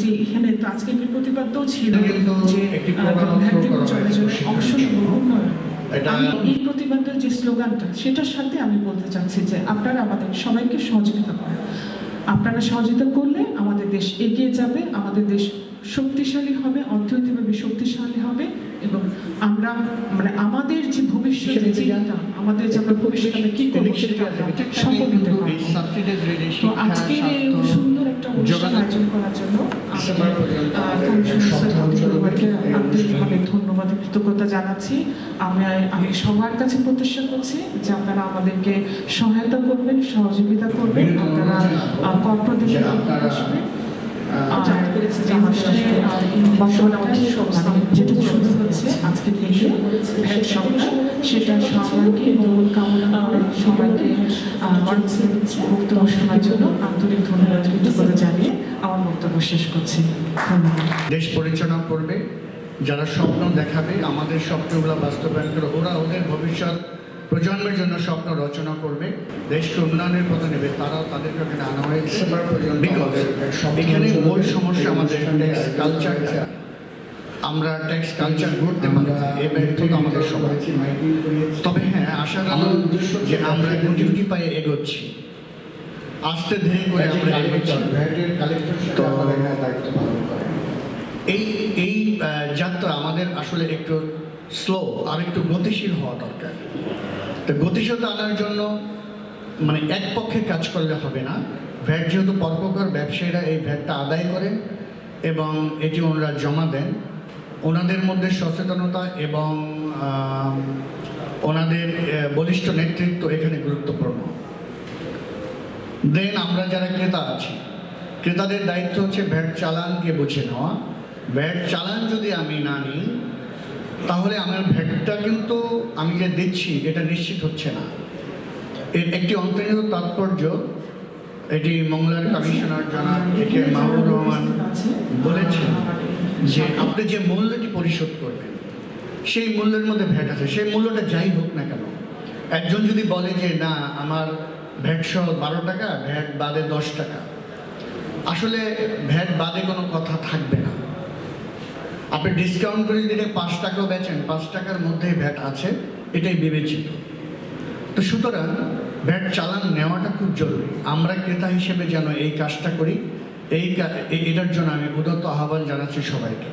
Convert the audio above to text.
যে এখানে তো আজকে একটি প্রতিপাদ্যও ছিল যে অংশ এই প্রতিবাদের যে স্লোগানটা সেটার সাথে আমি বলতে চাচ্ছি যে আপনারা আমাদের সবাইকে সহযোগিতা করেন। আপনারা সহযোগিতা করলে আমাদের দেশ এগিয়ে যাবে আমাদের দেশ শক্তিশালী হবে অর্থনৈতিকভাবে শক্তিশালী হবে এবং আমরা মানে আমাদের যে ভবিষ্যৎ আমাদের যে আমরা ভবিষ্যতে কি করব সেটা আমরা সফল হতে পারব। এই তো আজকের কৃতজ্ঞতা জানাচ্ছি। আমি আমি সবার কাছে প্রত্যাশা করছি যে আপনারা আমাদেরকে সহায়তা করবেন সহযোগিতা করবেন আপনারা আসবেন শুরু হচ্ছে আজকে থেকে সেটা সবাইকে মঙ্গল কামনা করে সবাইকে মঞ্চে বক্তব্য শোনার জন্য আন্তরিক ধন্যবাদ। কৃতজ্ঞতা জানিয়ে আমার বক্তব্য শেষ করছি। ধন্যবাদ দেশ পরিচালনা করবে। যারা স্বপ্ন দেখাবে আমাদের স্বপ্নগুলো বাস্তবায়ন করে ওরা ওদের ভবিষ্যৎ প্রজন্মের জন্য স্বপ্ন রচনা করবে দেশকে উন্নয়নের পথে নেবে তারাও তাদেরকে এখানে আনা হয়েছে এখানে মূল সমস্যা আমাদের ট্যাক্স কালচার আমরা ট্যাক্স কালচার করতে পারি। এই ব্যর্থতা আমাদের সবাই তবে হ্যাঁ আশা রাখলাম যে আমরা গুটি পায়ে এগোচ্ছি। আস্তে ধীরে করে আমরা এগোচ্ছি। তো এই আসলে একটু স্লো আর একটু গতিশীল হওয়া দরকার। তো গতিশীলতা আনার জন্য মানে এক পক্ষে কাজ করলে হবে না। ভ্যাট যেহেতু পরপকর, ব্যবসায়ীরা এই ভ্যাটটা আদায় করেন এবং এটি ওনারা জমা দেন। ওনাদের মধ্যে সচেতনতা এবং ওনাদের বলিষ্ঠ নেতৃত্ব এখানে গুরুত্বপূর্ণ। দেন আমরা যারা ক্রেতা আছি, ক্রেতাদের দায়িত্ব হচ্ছে ভ্যাট চালানকে বুঝে নেওয়া। ভ্যাট চালান যদি আমি না নিই, তাহলে আমার ভ্যাটটা কিন্তু আমি যে দিচ্ছি, এটা নিশ্চিত হচ্ছে না। এর একটি অন্তর্নিহিত তাৎপর্য, এটি মংলার কমিশনার জনাব এ কে মাহবুব রহমান বলেছেন যে আপনি যে মূল্যটি পরিশোধ করবেন, সেই মূল্যের মধ্যে ভ্যাট আছে। সেই মূল্যটা যাই হোক না কেন, একজন যদি বলে যে, না, আমার ভ্যাট সহ বারো টাকা ভ্যাট বাদে দশ টাকা। আসলে ভ্যাট বাদে কোনো কথা থাকবে না। আপনি ডিসকাউন্ট করে এটা পাঁচ টাকাও বেচেন, পাঁচ টাকার মধ্যেই ভ্যাট আছে, এটাই বিবেচিত। তো সুতরাং ভ্যাট চালান নেওয়াটা খুব জরুরি। আমরা ক্রেতা হিসেবে যেন এই কাজটা করি, এই এটার জন্য আমি উদত্ত আহ্বান জানাচ্ছি সবাইকে।